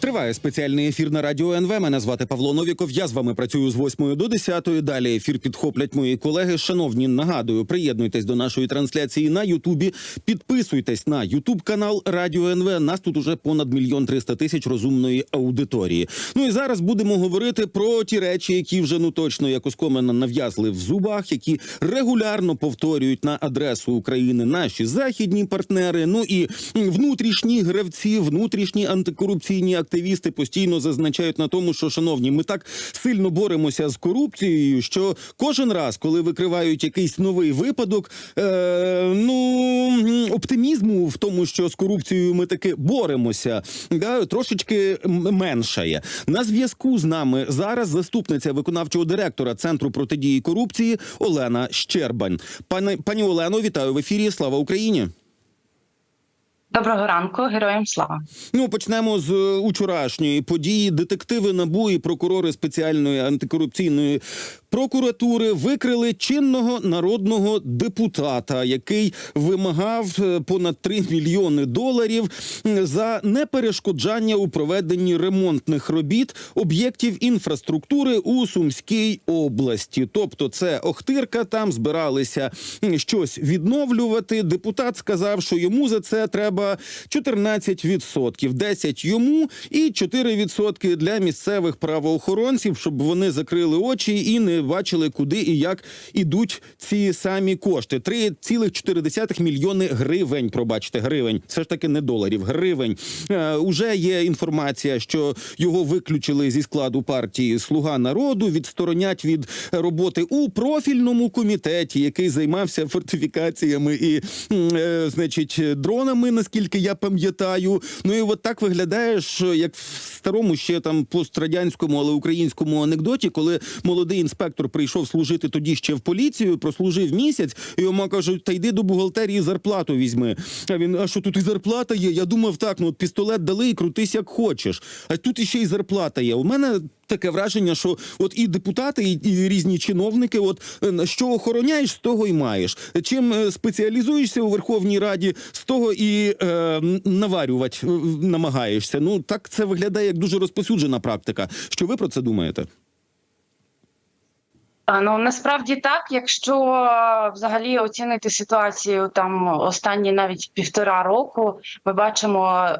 Триває спеціальний ефір на радіо НВ. Мене звати Павло Новіков. Я з вами працюю з 8 до 10. Далі ефір підхоплять мої колеги. Шановні, нагадую, приєднуйтесь до нашої трансляції на Ютубі. Підписуйтесь на Ютуб канал Радіо НВ. Нас тут уже понад мільйон триста тисяч розумної аудиторії. Ну і зараз будемо говорити про ті речі, які вже ну точно як оскомена нав'язли в зубах, які регулярно повторюють на адресу України наші західні партнери. Ну і внутрішні гравці, внутрішні антикорупційні активісти постійно зазначають на тому, що шановні, ми так сильно боремося з корупцією, що кожен раз, коли викривають якийсь новий випадок, е, ну оптимізму в тому, що з корупцією ми таки боремося, да, трошечки меншає. На зв'язку з нами зараз заступниця виконавчого директора центру протидії корупції Олена Щербань. Пане пані Олено, вітаю в ефірі. Слава Україні. Доброго ранку, героям слава. Ну, почнемо з е, учорашньої події. Детективи НАБУ і прокурори спеціальної антикорупційної прокуратури викрили чинного народного депутата, який вимагав е, понад 3 мільйони доларів за неперешкоджання у проведенні ремонтних робіт об'єктів інфраструктури у Сумській області. Тобто, це Охтирка, там збиралися щось відновлювати. Депутат сказав, що йому за це треба 14%. 10 йому і 4% для місцевих правоохоронців, щоб вони закрили очі і не бачили, куди і як ідуть ці самі кошти. 3,4 мільйони гривень. Пробачте, гривень. Це ж таки не доларів. Гривень. Е, уже є інформація, що його виключили зі складу партії Слуга народу, відсторонять від роботи у профільному комітеті, який займався фортифікаціями і, е, значить, дронами, наскільки я пам'ятаю. Ну і от так виглядає, що як в старому ще там пострадянському, але українському анекдоті, коли молодий інспектор прийшов служити тоді ще в поліцію, прослужив місяць, і йому кажуть, та йди до бухгалтерії зарплату візьми. А він, а що тут і зарплата є? Я думав, так, ну от пістолет дали і крутись як хочеш. А тут іще й зарплата є. У мене таке враження, що от і депутати, і, і різні чиновники, от е, що охороняєш, з того й маєш. Чим е, спеціалізуєшся у Верховній Раді, з того і е, наварювати е, намагаєшся. Ну так це виглядає як дуже розповсюджена практика. Що ви про це думаєте? Ну насправді так, якщо е, взагалі оцінити ситуацію там останні навіть півтора року, ми бачимо е,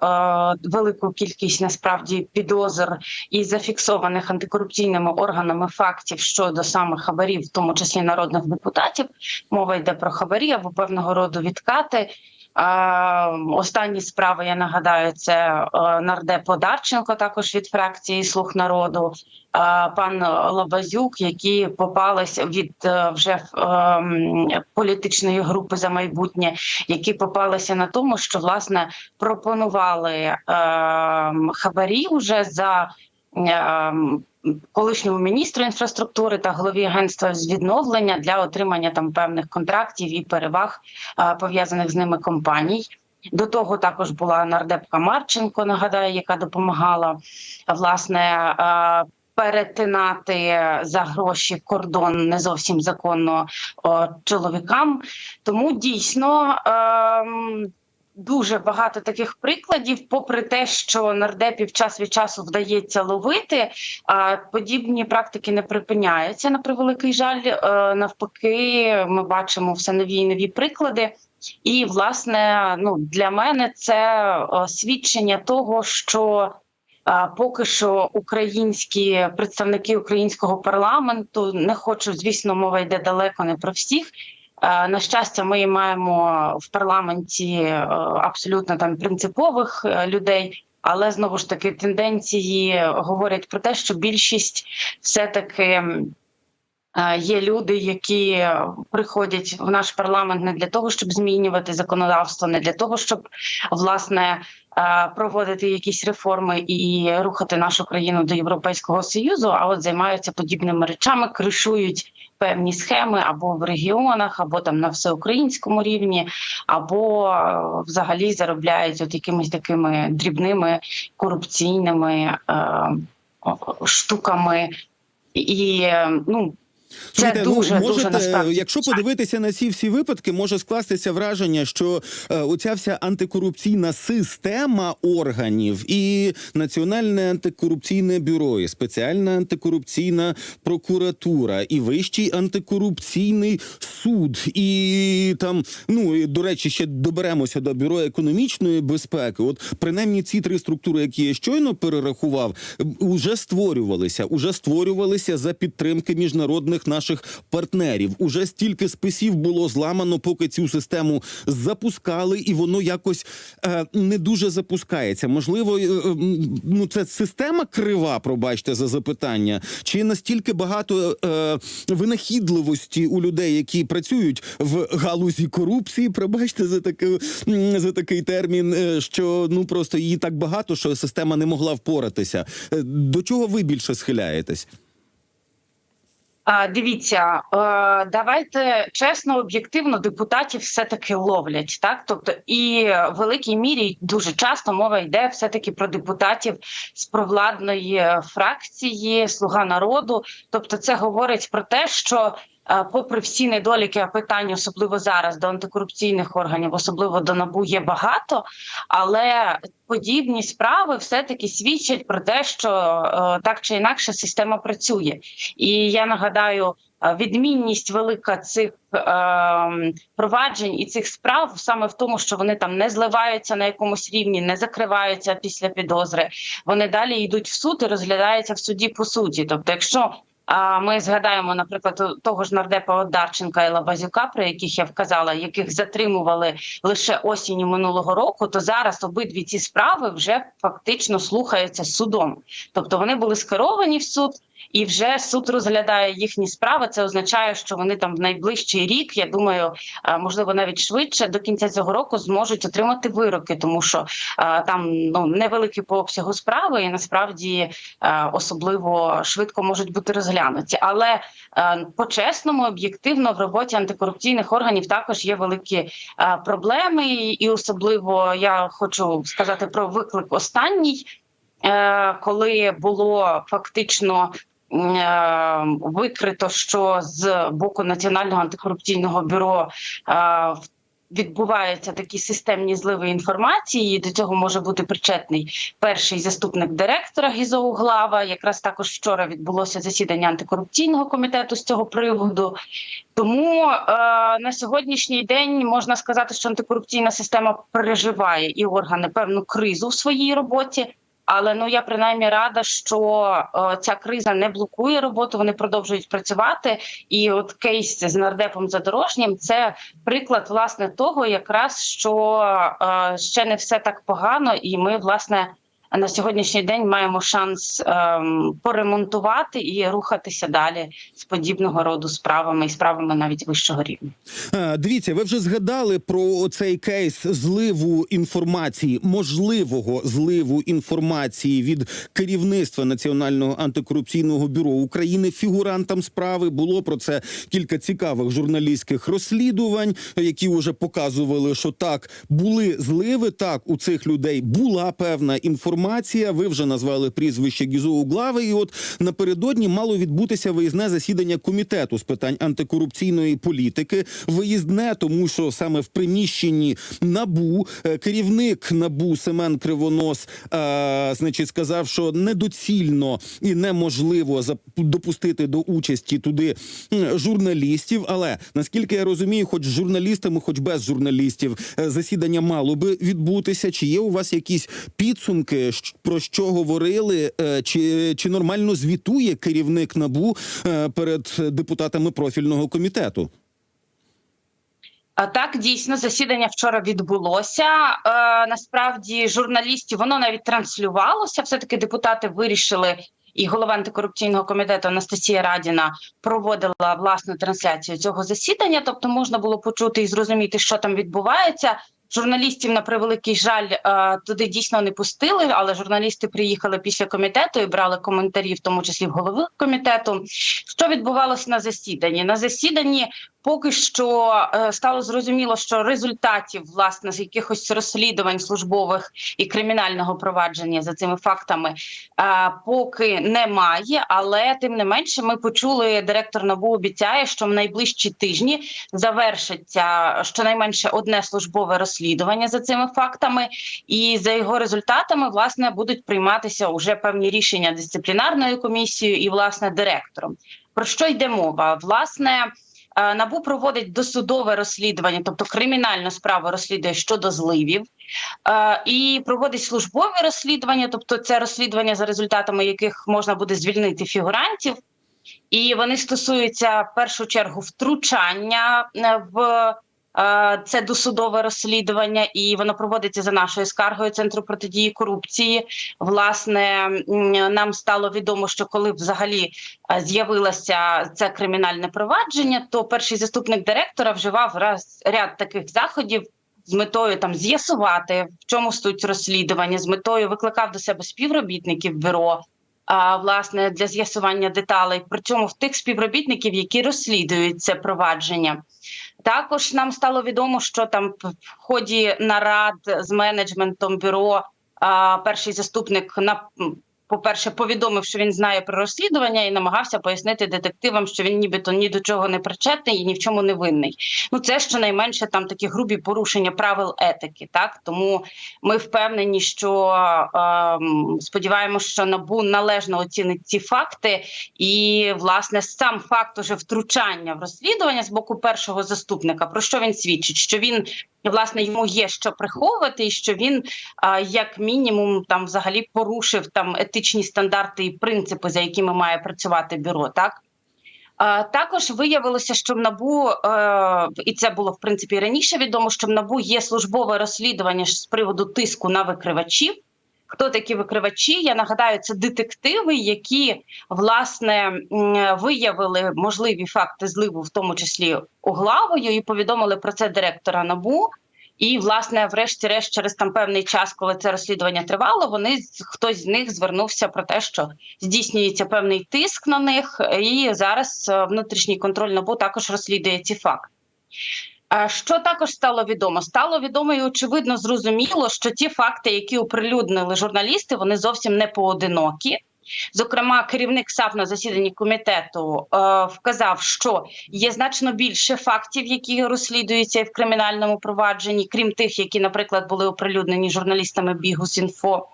велику кількість насправді підозр і зафіксованих антикорупційними органами фактів щодо саме хабарів, в тому числі народних депутатів. Мова йде про хабарі або певного роду відкати. Останні справи я нагадаю, це е, нардеп Одарченко, також від фракції Слуг народу, пан Лабазюк, які попалися від е, вже ем, політичної групи за майбутнє, які попалися на тому, що власне пропонували хабарі вже за. Колишньому міністру інфраструктури та голові агентства з відновлення для отримання там певних контрактів і переваг пов'язаних з ними компаній. До того також була нардепка Марченко, нагадаю, яка допомагала власне перетинати за гроші кордон не зовсім законно чоловікам. Тому дійсно. ем, Дуже багато таких прикладів, попри те, що нардепів час від часу вдається ловити, а подібні практики не припиняються на превеликий жаль. Е, Навпаки, ми бачимо все нові і нові приклади. І власне, ну для мене це е, свідчення того, що е, поки що українські представники українського парламенту не хочу, звісно, мова йде далеко не про всіх. Е, На щастя, ми маємо в парламенті е, абсолютно там принципових е, людей. Але знову ж таки тенденції говорять про те, що більшість все таки е, є люди, які приходять в наш парламент не для того, щоб змінювати законодавство, не для того, щоб власне проводити якісь реформи і рухати нашу країну до Європейського союзу. А от займаються подібними речами, кришують певні схеми або в регіонах, або там на всеукраїнському рівні, або е, взагалі заробляють от якимись такими дрібними корупційними е, штуками. І е, ну Слухайте, дуже, ну, дуже, можете, насправді, якщо подивитися на ці всі випадки, може скластися враження, що е, оця вся антикорупційна система органів і Національне антикорупційне бюро, і спеціальна антикорупційна прокуратура, і вищий антикорупційний суд, і там, ну і до речі, ще доберемося до бюро економічної безпеки. От принаймні ці три структури, які я щойно перерахував, уже створювалися, уже створювалися за підтримки міжнародних наших партнерів. Уже стільки списів було зламано, поки цю систему запускали, і воно якось е, не дуже запускається. Можливо, е, е, ну це система крива, пробачте за запитання, чи настільки багато е, винахідливості у людей, які працюють в галузі корупції, пробачте за таку за такий термін, е, що ну просто її так багато, що система не могла впоратися. Е, До чого ви більше схиляєтесь? Дивіться, е, давайте чесно, об'єктивно, депутатів все-таки ловлять, так тобто, і в великій мірі дуже часто мова йде все-таки про депутатів з провладної фракції Слуга народу. Тобто, це говорить про те, що. Е, Попри всі недоліки, питань, особливо зараз до антикорупційних органів, особливо до набу, є багато, але подібні справи все-таки свідчать про те, що е, так чи інакше система працює. І я нагадаю, е, відмінність велика цих е, проваджень і цих справ саме в тому, що вони там не зливаються на якомусь рівні, не закриваються після підозри. Вони далі йдуть в суд і розглядаються в суді по суті. Тобто, якщо ми згадаємо, наприклад, того ж нардепа Одарченка і Лабазюка, про яких я вказала, яких затримували лише осінню минулого року, то зараз обидві ці справи вже фактично слухаються судом. Тобто вони були скеровані в суд, і вже суд розглядає їхні справи. Це означає, що вони там в найближчий рік, я думаю, е, можливо, навіть швидше до кінця цього року зможуть отримати вироки, тому що е, там ну невеликі по обсягу справи, і насправді е, особливо швидко можуть бути розглянуті. Але е, по-чесному, об'єктивно, в роботі антикорупційних органів також є великі проблеми, і особливо я хочу сказати про виклик останній, коли було фактично. е, Викрито, що з боку Національного антикорупційного бюро е, відбуваються такі системні зливи інформації. і До цього може бути причетний перший заступник директора ГІЗО Глава. Якраз також вчора відбулося засідання антикорупційного комітету з цього приводу. Тому е, на сьогоднішній день можна сказати, що антикорупційна система переживає і органи певну кризу в своїй роботі. Але ну я принаймні рада, що е, ця криза не блокує роботу. Вони продовжують працювати. І от кейс з нардепом задорожнім це приклад власне того, якраз що е, ще не все так погано, і ми власне на сьогоднішній день маємо шанс ем, поремонтувати і рухатися далі з подібного роду справами і справами навіть вищого рівня. Е, Дивіться, ви вже згадали про цей кейс зливу інформації, можливого зливу інформації від керівництва Національного антикорупційного бюро України. Фігурантам справи було про це кілька цікавих журналістських розслідувань, які вже показували, що так були зливи. Так у цих людей була певна інформація. Ви вже назвали прізвище Гізо Углави. І от напередодні мало відбутися виїзне засідання комітету з питань антикорупційної політики. Виїзне, тому що саме в приміщенні набу е, керівник набу Семен Кривонос, е, значить, сказав, що недоцільно і неможливо допустити до участі туди журналістів. Але наскільки я розумію, хоч з журналістами, хоч без журналістів, е, засідання мало би відбутися. Чи є у вас якісь підсумки, про що говорили? е, Чи, чи нормально звітує керівник набу е, перед депутатами профільного комітету? Так дійсно засідання вчора відбулося. Е, насправді журналістів воно навіть транслювалося. Все таки депутати вирішили. І голова антикорупційного комітету Анастасія Радіна проводила власну трансляцію цього засідання. Тобто можна було почути і зрозуміти, що там відбувається. Журналістів на превеликий жаль е, туди дійсно не пустили, але журналісти приїхали після комітету і брали коментарі, в тому числі в голови комітету. Що відбувалося на засіданні? На засіданні поки що е, стало зрозуміло, що результатів власне з якихось розслідувань службових і кримінального провадження за цими фактами е, поки немає. Але тим не менше, ми почули, директор НАБУ обіцяє, що в найближчі тижні завершиться щонайменше одне службове розслідування за цими фактами, і за його результатами власне будуть прийматися уже певні рішення дисциплінарною комісією і власне директором. Про що йде мова? Власне. Е, Набу проводить досудове розслідування, тобто кримінальну справу розслідує щодо зливів, е, і проводить службові розслідування, тобто це розслідування, за результатами яких можна буде звільнити фігурантів, і вони стосуються в першу чергу втручання е, в це досудове розслідування, і воно проводиться за нашою скаргою Центру протидії корупції. Власне, нам стало відомо, що коли взагалі е, з'явилося це кримінальне провадження, то перший заступник директора вживав раз ряд таких заходів. З метою там з'ясувати, в чому суть розслідування, з метою викликав до себе співробітників бюро, власне для з'ясування деталей. Причому в тих співробітників, які розслідують це провадження. Також нам стало відомо, що там в ході нарад з менеджментом бюро перший заступник на по-перше, повідомив, що він знає про розслідування і намагався пояснити детективам, що він нібито ні до чого не причетний і ні в чому не винний. Ну це щонайменше там такі грубі порушення правил етики. Так тому ми впевнені, що ем, сподіваємося, що набу належно оцінить ці факти, і власне сам факт уже втручання в розслідування з боку першого заступника. Про що він свідчить? Що він власне йому є що приховувати, і що він а, як мінімум там взагалі порушив там етичні стандарти і принципи, за якими має працювати бюро, так. Також виявилося, що в набу е, і це було в принципі раніше відомо, що в набу є службове розслідування з приводу тиску на викривачів. Хто такі викривачі? Я нагадаю, це детективи, які власне виявили можливі факти зливу, в тому числі углавою, і повідомили про це директора набу. І, власне, врешті-решт, через там певний час, коли це розслідування тривало, вони хтось з них звернувся про те, що здійснюється певний тиск на них, і зараз е, внутрішній контроль НАБУ також розслідує ці факти. Що також стало відомо? Стало відомо і очевидно зрозуміло, що ті факти, які оприлюднили журналісти, вони зовсім не поодинокі. Зокрема, керівник САП на засіданні комітету е, вказав, що є значно більше фактів, які розслідуються в кримінальному провадженні, крім тих, які, наприклад, були оприлюднені журналістами Бігус.Інфо.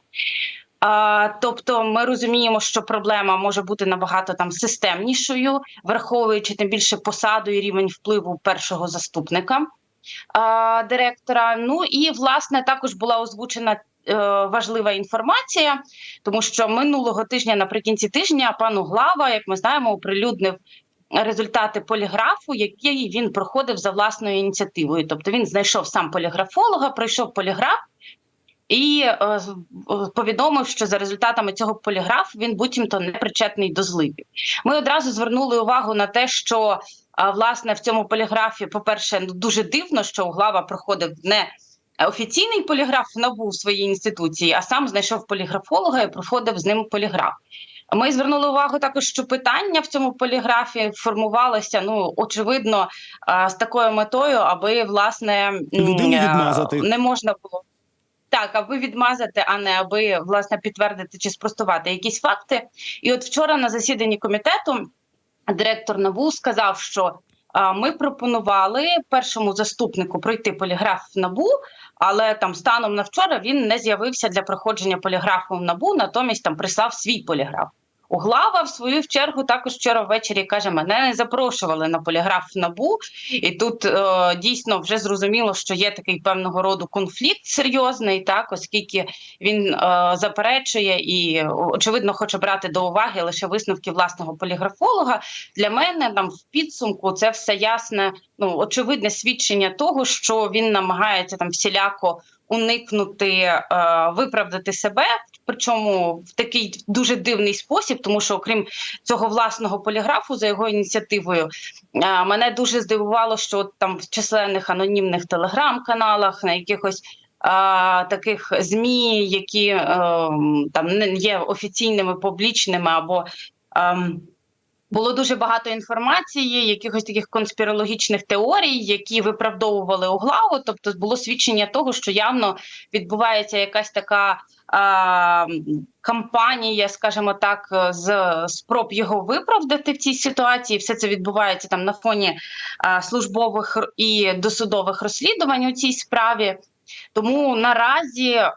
А, тобто, ми розуміємо, що проблема може бути набагато там системнішою, враховуючи тим більше посаду і рівень впливу першого заступника а, директора. Ну і власне також була озвучена. Е, Важлива інформація, тому що минулого тижня, наприкінці тижня, пан Углава, як ми знаємо, оприлюднив результати поліграфу, які він проходив за власною ініціативою. Тобто він знайшов сам поліграфолога, пройшов поліграф і е, е, повідомив, що за результатами цього поліграфу він буцімто не причетний до зливів. Ми одразу звернули увагу на те, що власне в цьому поліграфі, по-перше, ну дуже дивно, що Углава проходив не офіційний поліграф в НАБУ в своїй інституції, а сам знайшов поліграфолога і проходив з ним поліграф. Ми звернули увагу також, що питання в цьому поліграфі формувалося ну очевидно з такою метою, аби власне е, не можна було. Так, аби відмазати, а не аби власне підтвердити чи спростувати якісь факти. І от вчора на засіданні комітету директор НАБУ сказав, що ми пропонували першому заступнику пройти поліграф в НАБУ, але там станом на вчора він не з'явився для проходження поліграфу в НАБУ, натомість там прислав свій поліграф. Углава, в свою чергу, також вчора ввечері каже: мене не запрошували на поліграф набу, і тут е, дійсно вже зрозуміло, що є такий певного роду конфлікт серйозний, так оскільки він е, заперечує і очевидно хоче брати до уваги лише висновки власного поліграфолога. Для мене там в підсумку це все ясне, ну очевидне свідчення того, що він намагається там всіляко уникнути е, виправдати себе, причому в такий дуже дивний спосіб, тому що окрім цього власного поліграфу за його ініціативою, е, мене дуже здивувало, що там в численних анонімних телеграм-каналах на якихось. А, таких змі, які е, там є офіційними, публічними або ем, було дуже багато інформації, якихось таких конспірологічних теорій, які виправдовували Углаву. Тобто, було свідчення того, що явно відбувається якась така кампанія, скажімо так, з спроб його виправдати в цій ситуації. Все це відбувається там на фоні а, службових і досудових розслідувань у цій справі. Тому наразі е,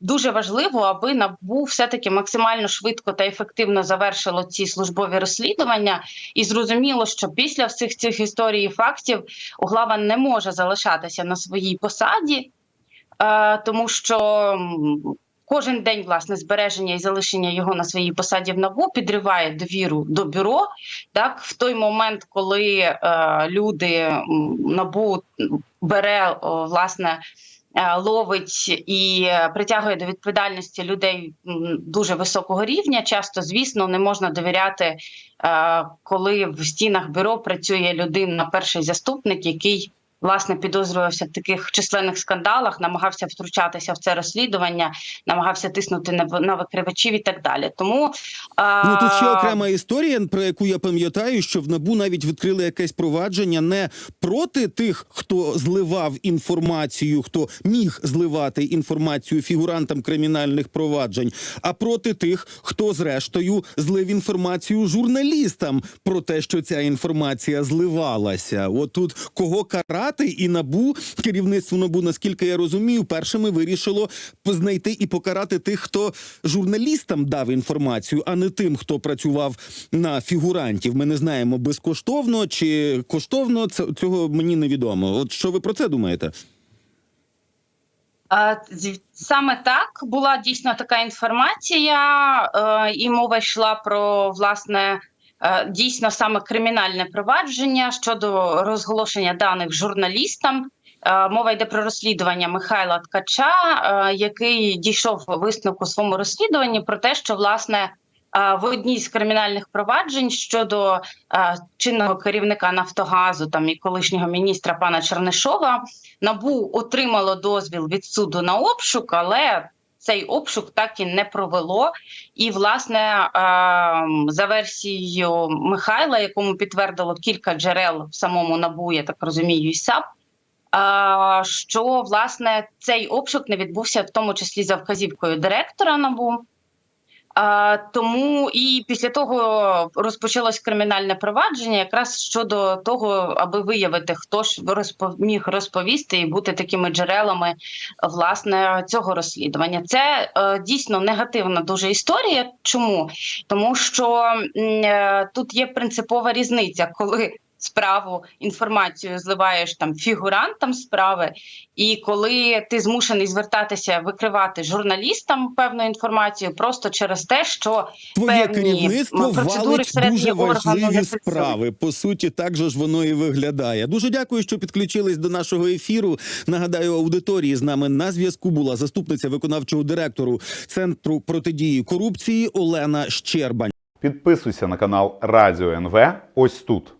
дуже важливо, аби НАБУ все-таки максимально швидко та ефективно завершило ці службові розслідування, і зрозуміло, що після всіх цих історій і фактів Углава не може залишатися на своїй посаді, е, тому що кожен день власне збереження і залишення його на своїй посаді в НАБУ підриває довіру до бюро. Так, в той момент, коли е, люди НАБУ бере о, власне. е, Ловить і притягує до відповідальності людей дуже високого рівня. Часто, звісно, не можна довіряти, е, коли в стінах бюро працює людина, перший заступник, який власне підозрювався в таких численних скандалах, намагався втручатися в це розслідування, намагався тиснути на, викривачів і так далі. Тому е, Ну тут ще окрема історія, про яку я пам'ятаю, що в набу навіть відкрили якесь провадження не проти тих, хто зливав інформацію, хто міг зливати інформацію фігурантам кримінальних проваджень, а проти тих, хто зрештою злив інформацію журналістам про те, що ця інформація зливалася. От тут кого карати, і набу керівництво набу, наскільки я розумію, першими вирішило знайти і покарати тих, хто журналістам дав інформацію, а не тим, хто працював на фігурантів. Ми не знаємо безкоштовно чи коштовно. Цього мені невідомо. От що ви про це думаєте? Саме так була дійсно така інформація, е, і мова йшла про власне дійсно саме кримінальне провадження щодо розголошення даних журналістам. Е, Мова йде про розслідування Михайла Ткача, е, який дійшов висновку у своєму розслідуванні про те, що власне е, в одній з кримінальних проваджень щодо е, чинного керівника Нафтогазу там і колишнього міністра пана Чернишова Набу отримало дозвіл від суду на обшук, але цей обшук так і не провело. І, власне, ем, за версією Михайла, якому підтвердило кілька джерел в самому набу, я так розумію, і САП. е, Що власне цей обшук не відбувся, в тому числі за вказівкою директора набу. Тому і після того розпочалось кримінальне провадження, якраз щодо того, аби виявити, хто ж міг розповісти і бути такими джерелами власне цього розслідування. Це е, дійсно негативна дуже історія. Чому? Тому що е, тут є принципова різниця, коли справу інформацію зливаєш там фігурантам справи, і коли ти змушений звертатися викривати журналістам певну інформацію, просто через те, що Твоє Певні, керівництво процедури валить дуже важливі справи. По суті, так же ж воно і виглядає. Дуже дякую, що підключились до нашого ефіру. Нагадаю, аудиторії з нами на зв'язку була заступниця виконавчого директору центру протидії корупції Олена Щербань. Підписуйся на канал Радіо НВ ось тут.